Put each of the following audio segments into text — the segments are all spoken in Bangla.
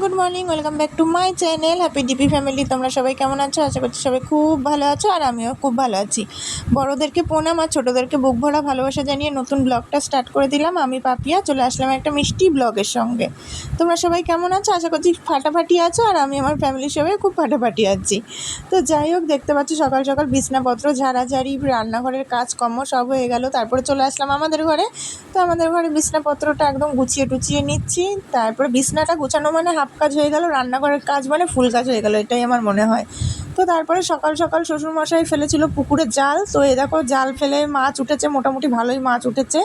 Good morning welcome back to my channel happy DP family তোমরা সবাই কেমন আছো? আশা করছি সবাই খুব ভালো আছো আর আমিও খুব ভালো আছি। বড়োদেরকে প্রণাম আর ছোটোদেরকে বুক ভরা ভালোবাসা জানিয়ে নতুন ব্লগটা স্টার্ট করে দিলাম। আমি পাপিয়া, চলে আসলাম একটা মিষ্টি ব্লগের সঙ্গে। তোমরা সবাই কেমন আছো? আশা করছি ফাটাফাটি আছো আর আমি আমার ফ্যামিলির সবাই খুব ফাটাফাটি আছি। তো যাই হোক, দেখতে পাচ্ছি সকাল সকাল বিছনাপত্র, ঝাড়াঝাড়ি, রান্নাঘরের কাজকর্ম সব হয়ে গেল। তারপরে চলে আসলাম আমাদের ঘরে। তো আমাদের ঘরে বিছনাপত্রটা একদম গুছিয়ে টুচিয়ে নিচ্ছি। তারপরে বিছনাটা গুছানো মানে হাফ কাজ হয়ে গেল, রান্নাঘরের কাজ মানে ফুল কাজ হয়ে গেল, এটাই আমার মনে হয়। তো তারপরে সকাল সকাল শ্বশুরমশাই ফেলেছিল পুকুরে জাল, তো এই দেখো জাল ফেলে মাছ উঠেছে, মোটামুটি ভালোই মাছ উঠেছে।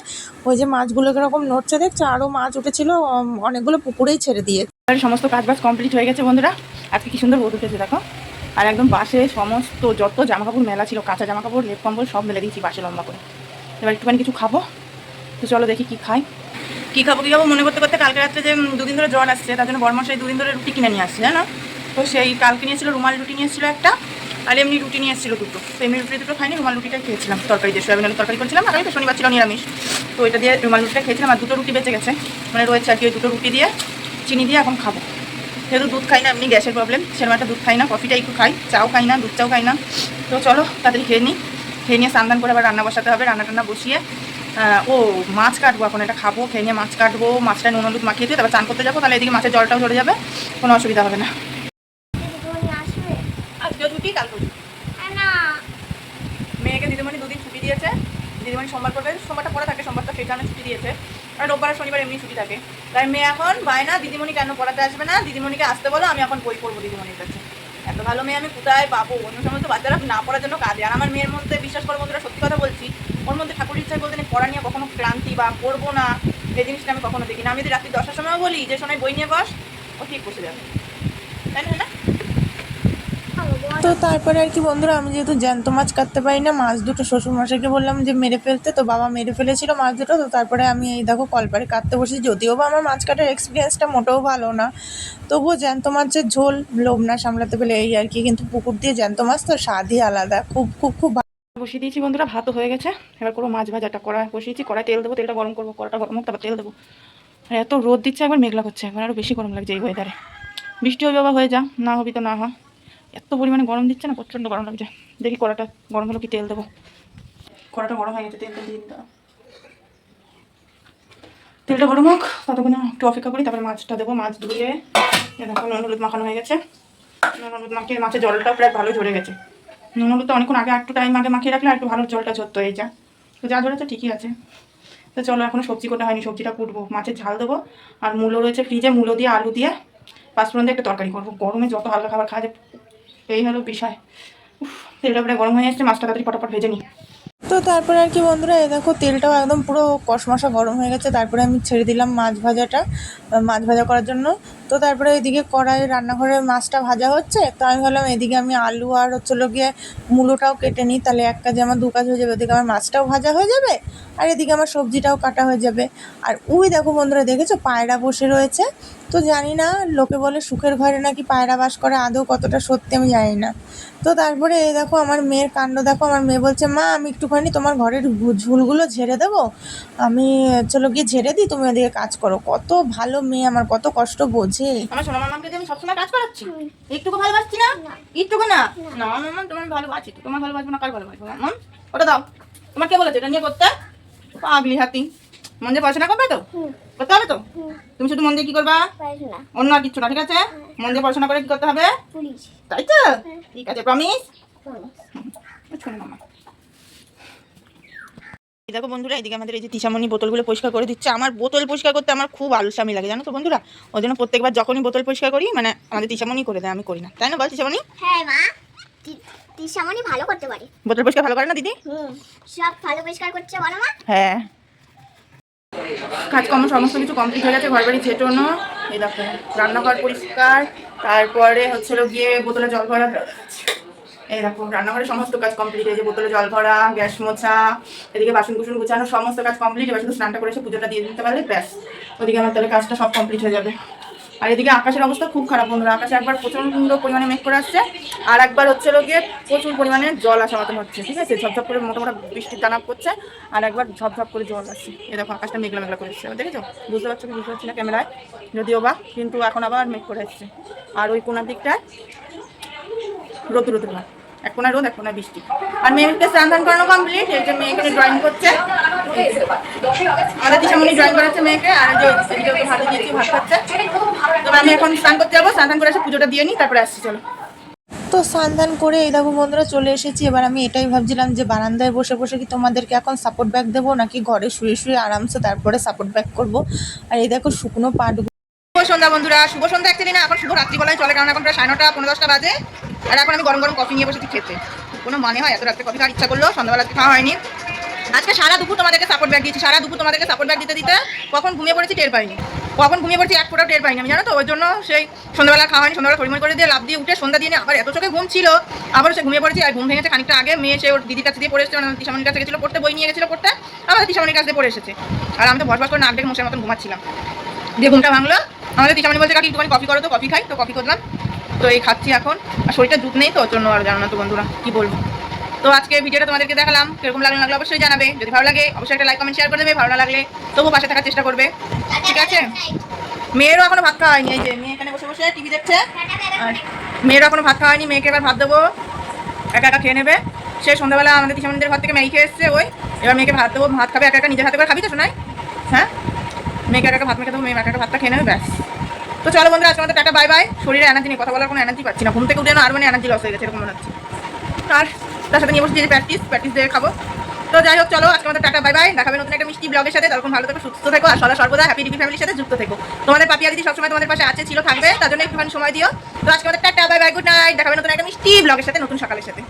ওই যে মাছগুলো এরকম নড়ছে দেখছ আরও মাছ উঠেছিল অনেকগুলো পুকুরেই ছেড়ে দিয়ে। আর সমস্ত কাজ বাজ কমপ্লিট হয়ে গেছে বন্ধুরা, আজকে কি সুন্দর রোদ উঠেছে দেখো। আর একদম বাসে সমস্ত যত জামা কাপড় মেলা ছিল, কাঁচা জামা কাপড় লেপ কম্বল সব মেলে দিয়েছি বাসে লম্বা করে। এবার একটুখানি কিছু খাব, তো চলো দেখি কি খাই। কি খাব কি খাব মনে করতে করতে কালকে রাত্রে যে দুদিন ধরে জ্বর আসছে, তার জন্য বর্মশাই দুদিন ধরে রুটি কিনে নিয়ে আসছে, জানো? তো সেই কালকে নিয়েছিল, রুমাল রুটি নিয়েছিল একটা, আর এমনি রুটি নিয়ে এসেছিল দুটো। তো এমনি রুটি দুটো খাইনি, রুমাল রুটিটা খেয়েছিলাম, তরকারি দিয়ে, সোয়াবিন তরকারি করেছিলাম আগে তো শনিবার ছিল নিরামিষ। তো এটা দিয়ে রুমাল রুটিটা খেয়েছিলাম, আর দুটো রুটি বেঁচে গেছে। মানে রয়েছে আর কি, ওই দুটো রুটি দিয়ে, চিনি দিয়ে এখন খাব। যেহেতু দুধ খাই না, এমনি গ্যাসের প্রবলেম সেরকম একটা দুধ খাই না কফিটা একটু খাই, চাও খাই না, দুধ চাও খাই না। তো চলো, তাড়াতাড়ি খেয়ে নিই খেয়ে নিয়ে স্নান করে আবার রান্না বসাতে হবে, রান্না টান্না বসিয়ে ও মাছ কাটবো এখন, এটা খাব, খেয়ে নিয়ে মাছ কাটবো, মাছটা নুন হলুদ মাখিয়ে দিয়ে তারপর চান করতে যাব, তাহলে এদিকে মাছের জলটাও ঝরে যাবে, কোনো অসুবিধা হবে না। ছুটি, কাল মেয়েকে দিদিমণি দুদিন ছুটি দিয়েছে, দিদিমণি সোমবার করবে সোমবারটা পরে থাকে, সোমবারটা সেই কারণে ছুটি দিয়েছে। আর রোববার শনিবার এমনি ছুটি থাকে। তাই মেয়ে এখন বায়না, দিদিমণি কেন পড়াতে আসবে না? দিদিমণিকে আসতে বলো, আমি এখন বই পড়ব দিদিমণির কাছে। এত ভালো মেয়ে আমি কোথায় পাবো? অন্য সময় তো বাচ্চারা না পড়ার জন্য কাঁদে। আর আমার মেয়ের মধ্যে বিশ্বাস করো বন্ধুরা, সত্যি কথা বলছি, ওর মধ্যে ঠাকুর ইচ্ছা বলতে পড়া নিয়ে কখনো ক্লান্তি বা পড়ব না। এই জিনিসটা আমি কখনো দেখি না আমি যদি রাত্রি দশটার সময় বলি, যে সময় বই নিয়ে বস, ও ঠিক বসে যাবে। তাই না না? তো তারপরে আর কি বন্ধুরা, আমি যেহেতু জ্যান্ত মাছ কাটতে পারি না, মাছ দুটো শ্বশুরমশাইকে বললাম যে মেরে ফেলতে, তো বাবা মেরে ফেলেছিল মাছ দুটো, তো তারপরে আমি এই দেখো কলপারে কাটতে বসেছি। যদিও বা আমার মাছ কাটার এক্সপিরিয়েন্সটা মোটেও ভালো না তবুও জ্যান্ত মাছের ঝোল লোভ না সামলাতে পেলে এই আর কি, কিন্তু পুকুর দিয়ে জ্যান্ত মাছ তো স্বাদই আলাদা। খুব খুব খুব। বসিয়ে দিয়েছি বন্ধুরা ভাতও হয়ে গেছে। এবার করব মাছ ভাজাটা। কড়াই বসিয়েছি কড়াই তেল দেবো, তেলটা গরম করব, কড়াটা গরম হোক, তারপর তেল দেবো। আর এত রোদ দিচ্ছে, একবার মেঘলা করছে, একবার আরও বেশি গরম লাগছে এই ওয়েদারে বৃষ্টি হবে বাবা, হয়ে যা, না হবি তো না হয়। এত পরিমাণে গরম দিচ্ছে না, প্রচণ্ড গরম লাগছে। দেখি কড়াটা গরম হলো কি তেল দেবো। কড়াটা গরম হয়ে গেছে, তেলটা দিয়ে তেলটা গরম হোক, ততক্ষণ একটু অপেক্ষা করি, তারপরে মাছটা দেবো। মাছ ধুয়ে দেখো, নুন হলুদ মাখানো হয়ে গেছে। নুন হলুদ মাখিয়ে মাছের জলটাও প্রায় ভালো ঝরে গেছে। নুন হলুদ তো অনেকক্ষণ আগে একটু টাইম আগে মাখিয়ে রাখলে একটু ভালো জলটা ঝরতো এই যা। তো যা ঝরেছে ঠিকই আছে। তো চলো, এখনও সবজি কোটা হয়নি, সবজিটা কুটবো। মাছের ঝাল দেবো। আর মূলো রয়েছে ফ্রিজে মূলো দিয়ে আলু দিয়ে পাঁচফোড়ন দিয়ে একটা তরকারি করব। গরমে যত হালকা খাবার খাওয়া যায়, এই হলো বিষয়। তেলটা প্রায় গরম হয়ে এসছে, মাছটা তাড়াতাড়ি পটাপট ভেজে নিই। তো তারপরে আর কি বন্ধুরা, এই দেখো, তেলটাও একদম পুরো কষমশা গরম হয়ে গেছে। তারপরে আমি ছেড়ে দিলাম মাছ ভাজাটা, মাছ ভাজা করার জন্য। তো তারপরে এদিকে কড়াই রান্নাঘরে মাছটা ভাজা হচ্ছে, তো আমি ভাবলাম এদিকে আমি আলু আর হচ্ছে গিয়ে মূলোটাও কেটে নিই, তাহলে এক কাজে আমার দু কাজ হয়ে যাবে। ওদিকে আমার মাছটাও ভাজা হয়ে যাবে আর এদিকে আমার সবজিটাও কাটা হয়ে যাবে। আর ওই দেখো বন্ধুরা, দেখেছ পায়রা বসে রয়েছে? তো জানি না, লোকে বলে সুখের ঘরে নাকি পায়রা বাস করে, আদৌ কতটা সত্যি আমি জানি না। তো তারপরে এই দেখো আমার মেয়ের কাণ্ড, দেখো আমার মেয়ে বলছে, মা, আমি একটুখানি তোমার ঘরের ঝুলগুলো ঝেড়ে দেবো? আমি চলো গিয়ে ঝেড়ে দিই, তুমি ওদিকে কাজ করো। কত ভালো মেয়ে আমার, কত কষ্ট বোঝে। আমার সোনা মামাকে আমি সবসময় কাজ করাচ্ছি। একটুকু ভালোবাসছি না? একটুকু না? না। মামা তোমার ভালোবাসি তো। তোমার ভালোবাসবো না কার ভালোবাসবো? মাম ওটা দাও। তোমার কে বলেছে এটা নিয়ে করতে? পাগলি হাতি। মন দিয়ে পড়াশোনা করবে তো? করতে হবে তো? তুমি শুধু মন দিয়ে কি করবা? অন্য আর কিচ্ছু না ঠিক আছে? মন দিয়ে পড়াশোনা করে কি করতে হবে? পুলিশ। তাই তো? ঠিক আছে প্রমিস শুনে মামা? দেখো বন্ধুরা এদিকে আমাদের এই যে তিসামণি বোতলগুলো পরিষ্কার করে দিচ্ছে। আমার বোতল পরিষ্কার করতে আমার খুব আলসামি লাগে জানো তো বন্ধুরা? ওই জন্য প্রত্যেকবার যখনই বোতল পরিষ্কার করি মানে আমাদের তিসামণি করে দেয় আমি করি না। তাই না বল তিসামণি হ্যাঁ মা তিসামনি ভালো করতে পারে। বোতল পরিষ্কার ভালো করে না দিদি? হুম সব ভালো পরিষ্কার করছে বলো মা। হ্যাঁ। কাজকর্ম সমস্ত কিছু কমপ্লিট হয়ে গেছে ঘর বাড়ি ছেটানো এই দেখো রান্নাঘর পরিষ্কার তারপরে হচ্ছে হলো গিয়ে বোতলে জল ভরা। এই দেখো রান্নাঘরের সমস্ত কাজ কমপ্লিট হয়েছে বোতলে জল ভরা, গ্যাস মোছা, এদিকে বাসন কুসন গুছানো, সমস্ত কাজ কমপ্লিট এবার শুধু স্নানটা করে এসে পুজোটা দিয়ে দিতে পারলে ব্যাস। ওদিকে আমার তাহলে কাজটা সব কমপ্লিট হয়ে যাবে। আর এদিকে আকাশের অবস্থা খুব খারাপ বন্ধুরা। আকাশে একবার প্রচণ্ড পরিমাণে মেঘ করে আসছে, আর একবার হচ্ছে গিয়ে প্রচুর পরিমাণে জল আসা মতন হচ্ছে, ঠিক আছে? ঝপঝপ করে মোটামোটা বৃষ্টির দানা করছে, আর একবার ঝপঝপ করে জল আসছে। এ দেখো, আকাশটা মেঘলা মেঘলা করে এসছে। দেখেছ? বুঝতে পারছ কি, বুঝতে পারছি না ক্যামেরায়? যদিও বা, কিন্তু এখন আবার মেঘ করে এসছে। আর ওই কোনার দিকটায় রোদ রোদ ভাব এক রোদ এক বৃষ্টি। আর মেয়েকে স্নান ধান করানো কমপ্লিট এই যে মেয়ে এখানে ড্রয়িং করছে। আমাদের দিশামণি ড্রয়িং করাচ্ছে মেয়েকে আর যে ওকে ভাতে দিয়েছি ভাত খাচ্ছে। তবে আমি এখন স্নান করতে যাব স্নান করে এসে পুজোটা দিয়ে নিই তারপরে আসছি চলো। তো স্নান করে এই দেখো বন্ধুরা চলে এসেছি। এবার আমি এটাই ভাবছিলাম যে বারান্দায় বসে বসে কি তোমাদেরকে এখন সাপোর্ট ব্যাগ দেবো নাকি ঘরে শুয়ে শুয়ে আরামসে তারপরে সাপোর্ট ব্যাগ করব? আর এই দেখো শুকনো পাট শুভ সন্ধ্যা বন্ধুরা শুভ সন্ধ্যা অ্যাকচুয়ালি না এখন শুভ রাত্রিবেলায় চলে কারণ এখন প্রায় সাড়ে নটা পনেরো দশটা বাজে। আর এখন আমি গরম গরম কফি নিয়ে বসেছি খেতে। কোনো মানে হয়? এত রাত্রে কফি খাওয়ার ইচ্ছা করল সন্ধ্যাবেলা খাওয়া হয়নি। আজকে সারা দুপুর তোমাদেরকে সাপোর্ট ব্যাগ দিয়েছি। সারা দুপুর তোমাদেরকে সাপোর্ট ব্যাগ দিতে দিতে কখন ঘুমিয়ে পড়েছি টের পাইনি। কখন ঘুমিয়ে পড়েছি এক ফোটাও টের পাইনি আমি, জানো তো? ওই জন্য সেই সন্ধ্যাবেলা খাওয়া হয়নি। সন্ধ্যাবেলা পরিমাণ করে দিয়ে লাভ দিয়ে উঠে সন্ধ্যা দিয়ে আবার এত চোখে ঘুম ছিল আবার সে ঘুমিয়ে পড়েছি আর ঘুম ভেঙেছে খানিকটা আগে। মেয়ে সে ওর দিদির কাছে দিয়ে পড়ে এসেছে মানে তিসামনির কাছে গেছিল পড়তে, বই নিয়ে গেছিল পড়তে আমাদের তিসামনির কাছে পড়ে এসেছে। আর আমি তো ভর করে নাক ডেকে মশার মতন ঘুমাচ্ছিলাম। দিয়ে ঘুমটা ভাঙলো। আমাদের তিসামনি বলছে, কাকি, একটুখানি কফি করো তো, কফি খাই। তো কফি করলাম। তো এই খাচ্ছি এখন। আর শরীরটা দুধ নেই তো, ওর জন্য আর জানো না তো বন্ধুরা, কি বলব? তো আজকে ভিডিওটা তোমাদেরকে দেখালাম, কীরকম লাগল লাগল অবশ্যই জানাবে। যদি ভালো লাগে, অবশ্যই একটা লাইক কমেন্ট শেয়ার করে দেবে। ভালো না লাগলে তবু পাশে থাকার চেষ্টা করবে। ঠিক আছে? মেয়েরও এখনও ভাত খাওয়া হয়নি, এই যে মেয়ে এখানে বসে বসে টিভি দেখছে। আর মেয়েরও এখনও ভাত খাওয়া হয়নি, মেয়েকে এবার ভাত দেবো। একা একা খেয়ে নেবে। সে সন্ধ্যাবেলা আমাদের তিসামনিদের ঘর থেকে মেয়ে খেয়ে এসছে, ওই। এবার মেয়েকে ভাত দেবো, ভাত খাবে, একা একা নিজের হাতে করে খাবি তো শোনাই হ্যাঁ? মেয়েকে একা ভাত মেখে দেবো, মেয়ে একা ভাতটা খেয়ে নেবে, ব্যাস। তো চলো বন্ধুরা, আজকে আমাদের টাটা বাই বাই শরীরে এনার্জি নেই, কথা বলার কোনো এনার্জি পাচ্ছি না। ঘুম থেকে উঠে আর মানে এনার্জি লস হয়ে গেছে, এরকম মনে হচ্ছে। আর তার সাথে নিয়ে বসে যে প্র্যাকটিস প্র্যাকটিস দিয়ে খাব। তো যাই হোক, চলো, আজকে আমাদের টাটা বাই বাই দেখাবে নতুন একটা মিষ্টি ব্লগের সাথে। তখন ভালো থেকো, সুস্থ থেকো, আর সদা সর্বদা হ্যাপি ডিপি ফ্যামিলির সাথে যুক্ত থেকো। তোমাদের পাপিয়া দিদি সবসময় তোমাদের পাশে আছে, ছিল, থাকবে। তার জন্য একটুখানি সময় দিও। তো আজকে আমাদের tata bye bye good night দেখাবে নতুন একটা মিষ্টি ব্লগের সাথে, নতুন সকালের সাথে।